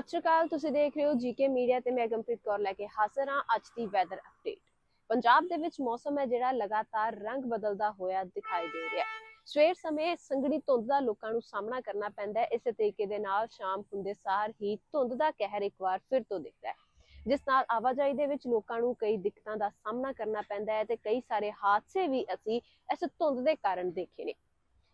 ਸਤਿ ਸ਼੍ਰੀ ਅਕਾਲ, ਤੁਸੀਂ ਦੇਖ ਰਹੇ ਹੋ ਜੀਕੇ ਮੀਡੀਆ ਤੇ ਮੈਂ ਗੰਪ੍ਰੀਤ ਕੌਰ ਲੈ ਕੇ ਹਾਜ਼ਰ ਹਾਂ ਅੱਜ ਦੀ ਵੈਦਰ ਅਪਡੇਟ ਪੰਜਾਬ ਦੇ ਵਿੱਚ ਮੌਸਮ ਹੈ ਜਿਹੜਾ ਲਗਾਤਾਰ ਰੰਗ ਬਦਲਦਾ ਹੋਇਆ ਦਿਖਾਈ ਦੇ ਰਿਹਾ ਹੈ। ਸਵੇਰ ਸਮੇਂ ਸੰਘਣੀ ਧੁੰਦ ਦਾ ਲੋਕਾਂ ਨੂੰ ਸਾਹਮਣਾ ਕਰਨਾ ਪੈਂਦਾ ਹੈ। ਇਸੇ ਤਰੀਕੇ ਦੇ ਨਾਲ ਸ਼ਾਮ ਹੁੰਦੇ ਸਾਰ ਹੀ ਧੁੰਦ ਦਾ ਕਹਿਰ ਇੱਕ ਵਾਰ ਫਿਰ ਤੋਂ ਦਿਖਦਾ ਹੈ। ਜਿਸ ਨਾਲ ਆਵਾਜਾਈ ਦੇ ਵਿੱਚ ਲੋਕਾਂ ਨੂੰ ਕਈ ਦਿੱਕਤਾਂ ਦਾ ਸਾਹਮਣਾ ਕਰਨਾ ਪੈਂਦਾ ਹੈ ਤੇ ਕਈ ਸਾਰੇ ਹਾਦਸੇ ਵੀ ਅਸੀਂ ਇਸ ਧੁੰਦ ਦੇ ਕਾਰਨ ਦੇਖੇ ਨੇ।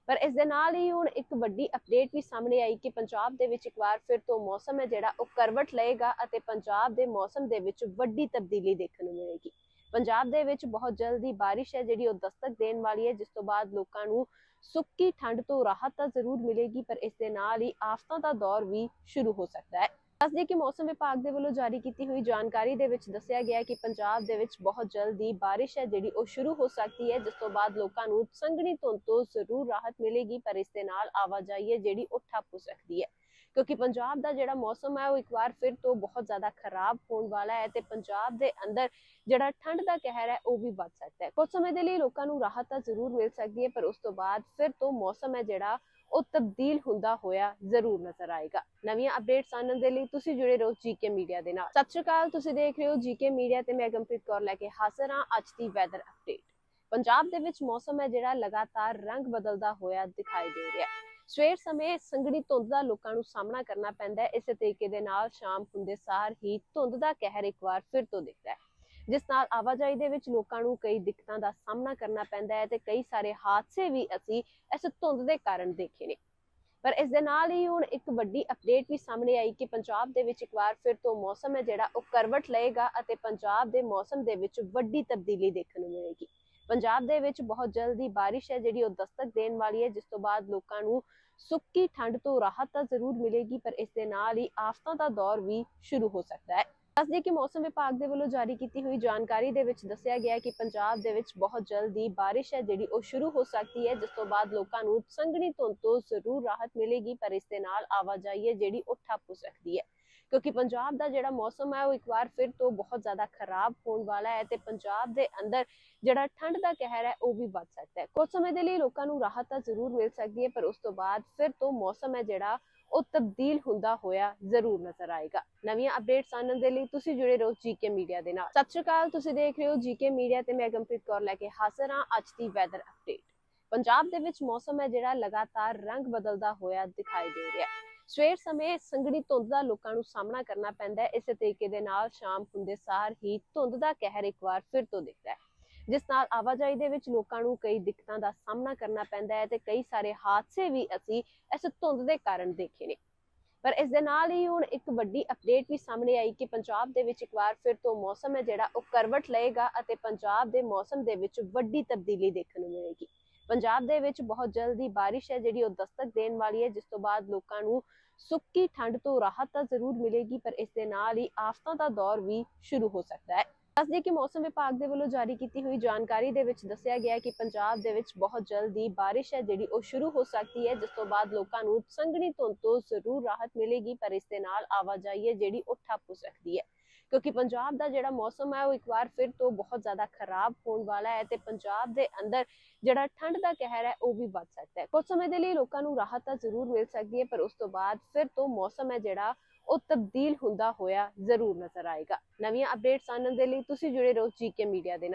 ਪਰ ਇਸ ਦੇ ਨਾਲ ਹੀ ਹੁਣ ਇੱਕ ਵੱਡੀ ਅਪਡੇਟ ਵੀ ਸਾਹਮਣੇ ਆਈ ਕਿ ਪੰਜਾਬ ਦੇ ਵਿੱਚ ਇੱਕ ਵਾਰ ਫਿਰ ਤੋਂ ਮੌਸਮ ਹੈ ਜਿਹੜਾ ਉਹ ਕਰਵਟ ਲਏਗਾ ਅਤੇ ਪੰਜਾਬ ਦੇ ਮੌਸਮ ਦੇ ਵਿੱਚ ਵੱਡੀ ਤਬਦੀਲੀ ਦੇਖਣ ਨੂੰ ਮਿਲੇਗੀ। ਪੰਜਾਬ ਦੇ ਵਿੱਚ ਬਹੁਤ ਜਲਦੀ ਬਾਰਿਸ਼ ਹੈ ਜਿਹੜੀ ਉਹ ਦਸਤਕ ਦੇਣ ਵਾਲੀ ਹੈ, ਜਿਸ ਤੋਂ ਬਾਅਦ ਲੋਕਾਂ ਨੂੰ ਸੁੱਕੀ ਠੰਡ ਤੋਂ ਰਾਹਤ ਤਾਂ ਜ਼ਰੂਰ ਮਿਲੇਗੀ, ਪਰ ਇਸ ਦੇ ਨਾਲ ਹੀ ਆਫਤਾਂ ਦਾ ਦੌਰ ਵੀ ਸ਼ੁਰੂ ਹੋ ਸਕਦਾ ਹੈ। ਦੱਸਦੇ ਕਿ ਮੌਸਮ ਵਿਭਾਗ ਦੇ ਵੱਲੋਂ ਜਾਰੀ ਕੀਤੀ ਹੋਈ ਜਾਣਕਾਰੀ ਦੇ ਵਿੱਚ ਦੱਸਿਆ ਗਿਆ ਹੈ ਕਿ ਪੰਜਾਬ ਦੇ ਵਿੱਚ ਬਹੁਤ ਜਲਦੀ ਬਾਰਿਸ਼ ਹੈ, ਜਿਹੜੀ ਉਹ ਸ਼ੁਰੂ ਹੋ ਸਕਦੀ ਹੈ, ਜਿਸ ਤੋਂ ਬਾਅਦ ਲੋਕਾਂ ਨੂੰ ਸੰਘਣੀ ਧੁੰਦ ਤੋਂ ਜ਼ਰੂਰ ਰਾਹਤ ਮਿਲੇਗੀ, ਪਰ ਇਸ ਦੇ ਨਾਲ ਆਵਾਜਾਈ ਹੈ, ਜਿਹੜੀ ਉਹ ਠੱਪ ਹੋ ਸਕਦੀ ਹੈ। ਕਿਉਂਕਿ ਪੰਜਾਬ ਦਾ ਜਿਹੜਾ ਮੌਸਮ ਹੈ, ਉਹ ਇੱਕ ਵਾਰ ਫਿਰ ਤੋਂ ਬਹੁਤ ਜ਼ਿਆਦਾ ਖਰਾਬ ਹੋਣ ਵਾਲਾ ਹੈ ਤੇ ਪੰਜਾਬ ਦੇ ਅੰਦਰ ਜਿਹੜਾ ਠੰਡ ਦਾ ਕਹਿਰ ਹੈ, ਉਹ ਵੀ ਵੱਧ ਸਕਦਾ ਹੈ। ਕੁਝ ਸਮੇਂ ਦੇ ਲਈ ਲੋਕਾਂ ਨੂੰ ਰਾਹਤ ਤਾਂ ਜ਼ਰੂਰ ਮਿਲ ਸਕਦੀ ਹੈ, ਪਰ ਉਸ ਤੋਂ ਬਾਅਦ ਫਿਰ ਤੋਂ ਮੌਸਮ ਹੈ ਜਿਹੜਾ ਉਹ ਤਬਦੀਲ ਹੁੰਦਾ ਹੋਇਆ ਜ਼ਰੂਰ ਨਜ਼ਰ ਆਏਗਾ। ਨਵੀਆਂ ਅਪਡੇਟਸ ਆਨੰਦ ਦੇ ਲਈ ਤੁਸੀਂ ਜੁੜੇ ਰਹੋ ਜੀਕੇ ਮੀਡੀਆ ਦੇ ਨਾਲ। ਸਤਿ ਸ਼੍ਰੀ ਅਕਾਲ, ਤੁਸੀਂ ਦੇਖ ਰਹੇ ਹੋ ਜੀਕੇ ਮੀਡੀਆ ਤੇ ਮੈਂ ਗੰਪ੍ਰੀਤ ਕੌਰ ਲੈ ਕੇ ਹਾਜ਼ਰ ਹਾਂ ਅੱਜ ਦੀ ਵੈਦਰ ਅਪਡੇਟ ਪੰਜਾਬ ਦੇ ਵਿੱਚ ਮੌਸਮ ਹੈ ਜਿਹੜਾ ਲਗਾਤਾਰ ਰੰਗ ਬਦਲਦਾ ਹੋਇਆ ਦਿਖਾਈ ਦੇ ਰਿਹਾ ਹੈ। ਸਵੇਰ ਸਮੇਂ ਸੰਘਣੀ ਧੁੰਦ ਦਾ ਲੋਕਾਂ ਨੂੰ ਸਾਹਮਣਾ ਕਰਨਾ ਪੈਂਦਾ ਹੈ। ਇਸੇ ਤਰੀਕੇ ਦੇ ਨਾਲ ਸ਼ਾਮ ਹੁੰਦੇ ਸਾਰ ਹੀ ਧੁੰਦ ਦਾ ਕਹਿਰ ਇੱਕ ਵਾਰ ਫਿਰ ਤੋਂ ਦਿਖਦਾ ਹੈ। ਜਿਸ ਨਾਲ ਆਵਾਜਾਈ ਦੇ ਵਿੱਚ ਲੋਕਾਂ ਨੂੰ ਕਈ ਦਿੱਕਤਾਂ ਦਾ ਸਾਹਮਣਾ ਕਰਨਾ ਪੈਂਦਾ ਹੈ ਤੇ ਕਈ ਸਾਰੇ ਹਾਦਸੇ ਵੀ ਅਸੀਂ ਇਸ ਧੁੰਦ ਦੇ ਕਾਰਨ ਦੇਖੇ ਨੇ। ਪਰ ਇਸ ਦੇ ਨਾਲ ਹੀ ਹੁਣ ਇੱਕ ਵੱਡੀ ਅਪਡੇਟ ਵੀ ਸਾਹਮਣੇ ਆਈ ਕਿ ਪੰਜਾਬ ਦੇ ਵਿੱਚ ਇੱਕ ਵਾਰ ਫਿਰ ਤੋਂ ਮੌਸਮ ਹੈ ਜਿਹੜਾ ਉਹ ਕਰਵਟ ਲਏਗਾ ਅਤੇ ਪੰਜਾਬ ਦੇ ਮੌਸਮ ਦੇ ਵਿੱਚ ਵੱਡੀ ਤਬਦੀਲੀ ਦੇਖਣ ਨੂੰ ਮਿਲੇਗੀ। ਪੰਜਾਬ ਦੇ ਵਿੱਚ ਬਹੁਤ ਜਲਦੀ ਬਾਰਿਸ਼ ਹੈ ਜਿਹੜੀ ਉਹ ਦਸਤਕ ਦੇਣ ਵਾਲੀ ਹੈ, ਜਿਸ ਤੋਂ ਬਾਅਦ ਲੋਕਾਂ ਨੂੰ ਸੁੱਕੀ ਠੰਡ ਤੋਂ ਰਾਹਤ ਤਾਂ ਜ਼ਰੂਰ ਮਿਲੇਗੀ, ਪਰ ਇਸ ਦੇ ਨਾਲ ਹੀ ਆਫਤਾਂ ਦਾ ਦੌਰ ਵੀ ਸ਼ੁਰੂ ਹੋ ਸਕਦਾ ਹੈ। ਦੱਸਦੇ ਕਿ ਮੌਸਮ ਵਿਭਾਗ ਦੇ ਵੱਲੋਂ ਜਾਰੀ ਕੀਤੀ ਹੋਈ ਜਾਣਕਾਰੀ ਦੇ ਵਿੱਚ ਦੱਸਿਆ ਗਿਆ ਕਿ ਪੰਜਾਬ ਦੇ ਵਿੱਚ ਬਹੁਤ ਜਲਦੀ ਬਾਰਿਸ਼ ਹੈ, ਜਿਹੜੀ ਉਹ ਸ਼ੁਰੂ ਹੋ ਸਕਦੀ ਹੈ, ਜਿਸ ਤੋਂ ਬਾਅਦ ਲੋਕਾਂ ਨੂੰ ਸੰਘਣੀ ਧੁੰਦ ਤੋਂ ਜ਼ਰੂਰ ਰਾਹਤ ਮਿਲੇਗੀ, ਪਰ ਇਸ ਦੇ ਨਾਲ ਆਵਾਜਾਈ ਹੈ, ਜਿਹੜੀ ਉਹ ਠੱਪ ਹੋ ਸਕਦੀ ਹੈ। ਕਿਉਂਕਿ ਪੰਜਾਬ ਦਾ ਜਿਹੜਾ ਮੌਸਮ ਹੈ, ਉਹ ਇੱਕ ਵਾਰ ਫਿਰ ਤੋਂ ਬਹੁਤ ਜ਼ਿਆਦਾ ਖਰਾਬ ਹੋਣ ਵਾਲਾ ਹੈ ਤੇ ਪੰਜਾਬ ਦੇ ਅੰਦਰ ਜਿਹੜਾ ਠੰਡ ਦਾ ਕਹਿਰ ਹੈ, ਉਹ ਵੀ ਵੱਧ ਸਕਦਾ ਹੈ। ਕੁਝ ਸਮੇਂ ਦੇ ਲਈ ਲੋਕਾਂ ਨੂੰ ਰਾਹਤ ਤਾਂ ਜ਼ਰੂਰ ਮਿਲ ਸਕਦੀ ਹੈ, ਪਰ ਉਸ ਤੋਂ ਬਾਅਦ ਫਿਰ ਤੋਂ ਮੌਸਮ ਹੈ ਜਿਹੜਾ ਉਹ ਤਬਦੀਲ ਹੁੰਦਾ ਹੋਇਆ ਜ਼ਰੂਰ ਨਜ਼ਰ ਆਏਗਾ। ਨਵੀਆਂ ਅਪਡੇਟਸ ਆਨੰਦ ਦੇ ਲਈ ਤੁਸੀਂ ਜੁੜੇ ਰਹੋ ਜੀਕੇ ਮੀਡੀਆ ਦੇ ਨਾਲ। ਸਤਿ ਸ਼੍ਰੀ ਅਕਾਲ, ਤੁਸੀਂ ਦੇਖ ਰਹੇ ਹੋ ਜੀਕੇ ਮੀਡੀਆ ਤੇ ਮੈਂ ਗੰਪ੍ਰੀਤ ਕੌਰ ਲੈ ਕੇ ਹਾਜ਼ਰ ਹਾਂ ਅੱਜ ਦੀ ਵੈਦਰ ਅਪਡੇਟ ਪੰਜਾਬ ਦੇ ਵਿੱਚ ਮੌਸਮ ਹੈ ਜਿਹੜਾ ਲਗਾਤਾਰ ਰੰਗ ਬਦਲਦਾ ਹੋਇਆ ਦਿਖਾਈ ਦੇ ਰਿਹਾ ਹੈ। ਸਵੇਰ ਸਮੇਂ ਸੰਘਣੀ ਧੁੰਦ ਦਾ ਲੋਕਾਂ ਨੂੰ ਸਾਹਮਣਾ ਕਰਨਾ ਪੈਂਦਾ ਹੈ। ਇਸੇ ਤਰੀਕੇ ਦੇ ਨਾਲ ਸ਼ਾਮ ਹੁੰਦੇ ਸਾਰ ਹੀ ਧੁੰਦ ਦਾ ਕਹਿਰ ਇੱਕ ਵਾਰ ਫਿਰ ਤੋਂ ਦਿਖਦਾ ਹੈ। ਜਿਸ ਨਾਲ ਆਵਾਜਾਈ ਦੇ ਵਿੱਚ ਲੋਕਾਂ ਨੂੰ ਕਈ ਦਿੱਕਤਾਂ ਦਾ ਸਾਹਮਣਾ ਕਰਨਾ ਪੈਂਦਾ ਹੈ ਤੇ ਕਈ ਸਾਰੇ ਹਾਦਸੇ ਵੀ ਅਸੀਂ ਇਸ ਧੁੰਦ ਦੇ ਕਾਰਨ ਦੇਖੇ ਨੇ। ਪਰ ਇਸ ਦੇ ਨਾਲ ਹੀ ਹੁਣ ਇੱਕ ਵੱਡੀ ਅਪਡੇਟ ਵੀ ਸਾਹਮਣੇ ਆਈ ਕਿ ਪੰਜਾਬ ਦੇ ਵਿੱਚ ਇੱਕ ਵਾਰ ਫਿਰ ਤੋਂ ਮੌਸਮ ਹੈ ਜਿਹੜਾ ਉਹ ਕਰਵਟ ਲਏਗਾ ਅਤੇ ਪੰਜਾਬ ਦੇ ਮੌਸਮ ਦੇ ਵਿੱਚ ਵੱਡੀ ਤਬਦੀਲੀ ਦੇਖਣ ਨੂੰ ਮਿਲੇਗੀ। ਪੰਜਾਬ ਦੇ ਵਿੱਚ ਬਹੁਤ ਜਲਦੀ ਬਾਰਿਸ਼ ਹੈ ਜਿਹੜੀ ਉਹ ਦਸਤਕ ਦੇਣ ਵਾਲੀ ਹੈ, ਜਿਸ ਤੋਂ ਬਾਅਦ ਲੋਕਾਂ ਨੂੰ ਸੁੱਕੀ ਠੰਡ ਤੋਂ ਰਾਹਤ ਤਾਂ ਜ਼ਰੂਰ ਮਿਲੇਗੀ, ਪਰ ਇਸ ਦੇ ਨਾਲ ਹੀ ਆਫਤਾਂ ਦਾ ਦੌਰ ਵੀ ਸ਼ੁਰੂ ਹੋ ਸਕਦਾ ਹੈ। ਦੱਸਦੇ ਕਿ ਮੌਸਮ ਵਿਭਾਗ ਦੇ ਵੱਲੋਂ ਜਾਰੀ ਕੀਤੀ ਹੋਈ ਜਾਣਕਾਰੀ ਦੇ ਵਿੱਚ ਦੱਸਿਆ ਗਿਆ ਕਿ ਪੰਜਾਬ ਦੇ ਵਿੱਚ ਬਹੁਤ ਜਲਦੀ ਬਾਰਿਸ਼ ਹੈ, ਜਿਹੜੀ ਉਹ ਸ਼ੁਰੂ ਹੋ ਸਕਦੀ ਹੈ, ਜਿਸ ਤੋਂ ਬਾਅਦ ਲੋਕਾਂ ਨੂੰ ਸੰਘਣੀ ਧੁੰਦ ਤੋਂ ਜ਼ਰੂਰ ਰਾਹਤ ਮਿਲੇਗੀ, ਪਰ ਇਸ ਦੇ ਨਾਲ ਆਵਾਜਾਈ ਹੈ, ਜਿਹੜੀ ਉਹ ਠੱਪ ਹੋ ਸਕਦੀ ਹੈ। ਕਿਉਂਕਿ ਪੰਜਾਬ ਦਾ ਜਿਹੜਾ ਮੌਸਮ ਹੈ ਉਹ ਇੱਕ ਵਾਰ ਫਿਰ ਤੋਂ ਬਹੁਤ ਜ਼ਿਆਦਾ ਖਰਾਬ ਹੋਣ ਵਾਲਾ ਹੈ ਤੇ ਪੰਜਾਬ ਦੇ ਅੰਦਰ ਜਿਹੜਾ ਠੰਡ ਦਾ ਕਹਿਰ ਹੈ ਉਹ ਵੀ ਵੱਧ ਸਕਦਾ ਹੈ। ਕੁਝ ਸਮੇਂ ਦੇ ਲਈ ਲੋਕਾਂ ਨੂੰ ਰਾਹਤ ਤਾਂ ਜ਼ਰੂਰ ਮਿਲ ਸਕਦੀ ਹੈ, ਪਰ ਉਸ ਤੋਂ ਬਾਅਦ ਫਿਰ ਤੋਂ ਮੌਸਮ ਹੈ ਜਿਹੜਾ ਉਹ ਤਬਦੀਲ ਹੁੰਦਾ ਹੋਇਆ ਜ਼ਰੂਰ ਨਜ਼ਰ ਆਏਗਾ। ਨਵੀਆਂ ਅਪਡੇਟਸ ਆਨੰਦ ਦੇ ਲਈ ਤੁਸੀਂ ਜੁੜੇ ਰਹੋ ਜੀਕੇ ਮੀਡੀਆ ਦੇ ਨਾਲ।